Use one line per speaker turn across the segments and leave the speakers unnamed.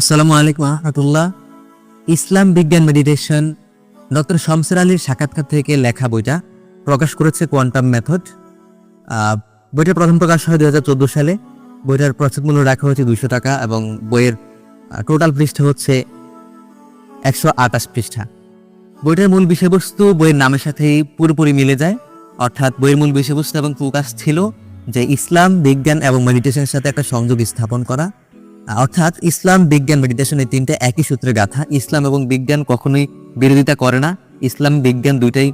আসসালামু আলাইকুম রহমতুল্লাহ ইসলাম বিজ্ঞান মেডিটেশন ডক্টর শমসের আলীর সাক্ষাৎকার থেকে লেখা বইটা প্রকাশ করেছে কোয়ান্টাম মেথড। বইটার প্রথম প্রকাশ হয় দু হাজার চোদ্দ সালে। বইটার প্রচ্ছদ মূল্য রাখা হয়েছে দুইশো টাকা এবং বইয়ের টোটাল পৃষ্ঠা হচ্ছে একশো আঠাশ পৃষ্ঠা। বইটার মূল বিষয়বস্তু বইয়ের নামের সাথেই পুরোপুরি মিলে যায়। অর্থাৎ বইয়ের মূল বিষয়বস্তু এবং প্রকাশ ছিল যে ইসলাম বিজ্ঞান এবং মেডিটেশনের সাথে একটা সংযোগ স্থাপন করা। অর্থাৎ ইসলাম, বিজ্ঞান মেডিটেশন এই তিনটে একই সূত্রে গাথা। ইসলাম এবং বিজ্ঞান কখনোই বিরোধিতা করে না। ইসলাম, বিজ্ঞান দুইটাই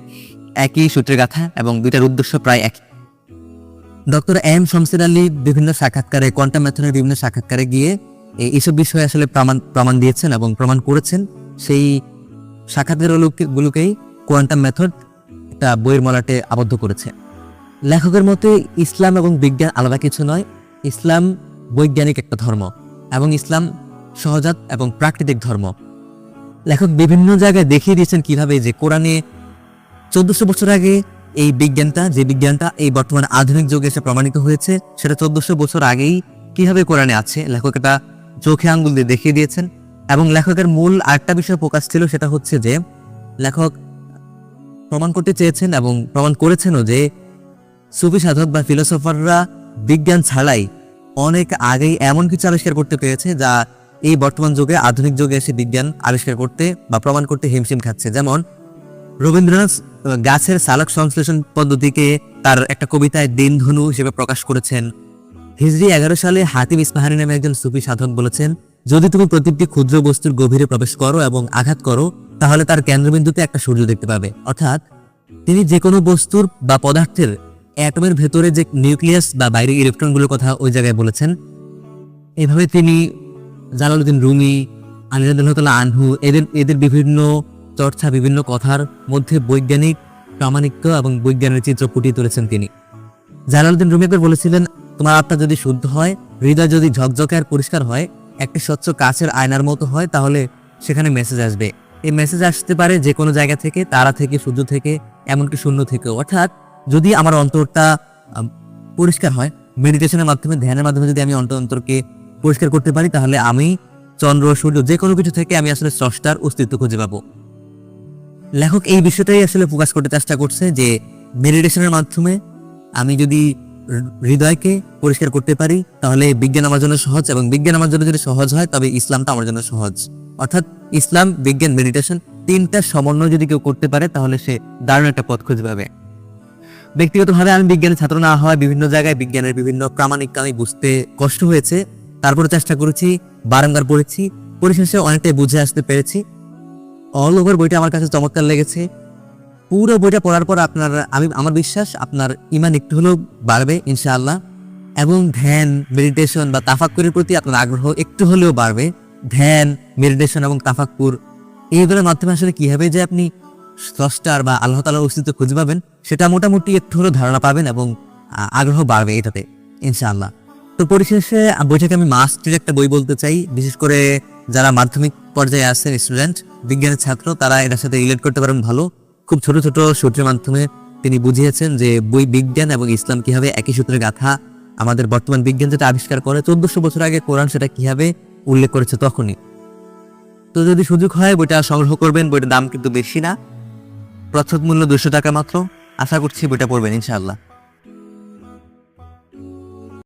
একই সূত্রে গাথা এবং দুইটার উদ্দেশ্য প্রায় একই। ডক্টর এম শমসের আলী বিভিন্ন সাক্ষাৎকারে, কোয়ান্টাম মেথডের বিভিন্ন সাক্ষাৎকারে গিয়ে এই- এইসব বিষয়ে আসলে প্রমাণ প্রমাণ দিয়েছেন এবং প্রমাণ করেছেন। সেই সাক্ষাৎকার গুলোকেই কোয়ান্টাম মেথড একটা বইয়ের মলাটে আবদ্ধ করেছে। লেখকের মতে, ইসলাম এবং বিজ্ঞান আলাদা কিছু নয়। ইসলাম বৈজ্ঞানিক একটা ধর্ম। এবং ইসলাম সহজাত এবং প্রাকৃতিক ধর্ম। লেখক বিভিন্ন জায়গায় দেখিয়ে দিয়েছেন কীভাবে যে কোরআনে চোদ্দশো বছর আগে এই বিজ্ঞানটা, যে বিজ্ঞানটা এই বর্তমানে আধুনিক যুগে এসে প্রমাণিত হয়েছে, সেটা চোদ্দশো বছর আগেই কীভাবে কোরআনে আছে, লেখক এটা চোখে আঙ্গুল দিয়ে দেখিয়ে দিয়েছেন। এবং লেখকের মূল আরেকটা বিষয় প্রকাশ ছিল, সেটা হচ্ছে যে লেখক প্রমাণ করতে চেয়েছেন এবং প্রমাণ করেছেনও যে সুফি সাধক বা ফিলোসফাররা বিজ্ঞান ছাড়াই অনেক আগেই এমন কিছু আবিষ্কার করতে পেরেছে যা এই বর্তমান যুগে, আধুনিক যুগে এসে বিজ্ঞান আবিষ্কার করতে বা প্রমাণ করতে হিমশিম খাচ্ছে। যেমন রবীন্দ্রনাথ গাছের সালক সংশ্লেষণ পদ্ধতিকে তার একটা কবিতায় দিন ধনু হিসেবে প্রকাশ করেছেন। হিজরি এগারো সালে হাতিম ইস্পাহানি নামে একজন সুফি সাধক বলেছেন, যদি তুমি প্রতিটি ক্ষুদ্র বস্তুর গভীরে প্রবেশ করো এবং আঘাত করো, তাহলে তার কেন্দ্রবিন্দুতে একটা সূর্য দেখতে পাবে। অর্থাৎ তিনি যে কোনো বস্তুর বা পদার্থের অ্যাটমের ভেতরে যে নিউক্লিয়াস বা বাইরের ইলেকট্রনগুলোর কথা ওই জায়গায় বলেছেন, এভাবে তিনি জালালউদ্দিন রুমি আনিরুদ্দৌলা আনহু, এদের এদের বিভিন্ন চর্চা, বিভিন্ন কথার মধ্যে বৈজ্ঞানিক প্রামাণিক্য এবং বৈজ্ঞানের চিত্র ফুটিয়ে তুলেছেন তিনি। জালালউদ্দিন রুমি একবার বলেছিলেন, তোমার আত্মা যদি শুদ্ধ হয়, হৃদয় যদি ঝকঝকে আর পরিষ্কার হয়, একটি স্বচ্ছ কাছের আয়নার মতো হয়, তাহলে সেখানে মেসেজ আসবে। এই মেসেজ আসতে পারে যে কোনো জায়গা থেকে, তারা থেকে সূর্য থেকে, এমনকি শূন্য থেকেও। অর্থাৎ যদি আমার অন্তরটা পরিষ্কার হয় মেডিটেশনের মাধ্যমে, ধ্যানের মাধ্যমে যদি আমি অন্তর অন্তরকে পরিষ্কার করতে পারি, তাহলে আমি চন্দ্র, সূর্য যে কোনো কিছু থেকে আমি আসলে স্রষ্টার অস্তিত্ব খুঁজে পাবো। লেখক এই বিষয়টাই আসলে প্রকাশ করতে চেষ্টা করছে যে মেডিটেশনের মাধ্যমে আমি যদি হৃদয়কে পরিষ্কার করতে পারি, তাহলে বিজ্ঞান আমার জন্য সহজ এবং বিজ্ঞান আমার জন্য যদি সহজ হয়, তবে ইসলামটা আমার জন্য সহজ। অর্থাৎ ইসলাম, বিজ্ঞান মেডিটেশন তিনটা সমন্বয় যদি কেউ করতে পারে, তাহলে সে দারুণ একটা পথ খুঁজে পাবে। ব্যক্তিগতভাবে আমি বিজ্ঞানের ছাত্র না হয় বিভিন্ন জায়গায় বিজ্ঞানের বিভিন্ন প্রামাণিক আমি বুঝতে কষ্ট হয়েছে। তারপরে চেষ্টা করেছি, বারংবার পড়েছি, পরিশেষে অনেকটাই বুঝে আসতে পেরেছি। অল ওভার বইটা আমার কাছে চমৎকার লেগেছে। পুরো বইটা পড়ার পর আপনার, আমি, আমার বিশ্বাস আপনার ইমান একটু হলেও বাড়বে, ইনশাআল্লাহ। এবং ধ্যান মেডিটেশন বা তাফাক্কুরের প্রতি আপনার আগ্রহ একটু হলেও বাড়বে। ধ্যান মেডিটেশন এবং তাফাক্কুর, এইগুলোর মাধ্যমে আসলে কীভাবে যে আপনি স্রষ্টার বা আল্লাহ তালার অস্তিত্ব খুঁজে পাবেন, সেটা মোটামুটি একটু হলেও ধারণা পাবেন এবং আগ্রহ বাড়বে এটাতে, ইনশাআল্লাহ। তো পরিশেষে বইটাকে আমি মাস্টের একটা বই বলতে চাই, বিশেষ করে যারা মাধ্যমিক পর্যায়ে আছেন স্টুডেন্ট, বিজ্ঞানের ছাত্র, তারা এটার সাথে রিলেট করতে পারেন ভালো। খুব ছোট ছোট সূত্রের মাধ্যমে তিনি বুঝিয়েছেন যে বই বিজ্ঞান এবং ইসলাম কীভাবে একই সূত্রে গাথা আমাদের বর্তমান বিজ্ঞান যেটা আবিষ্কার করে, চোদ্দশো বছর আগে কোরআন সেটা কীভাবে উল্লেখ করেছে তখনই। তো যদি সুযোগ হয়, বইটা সংগ্রহ করবেন, বইটার দাম কিন্তু বেশি না। প্রচ্ছদ মূল্য দুশো টাকা মাত্র। আশা করছি বইটা পড়বেন ইনশাআল্লাহ।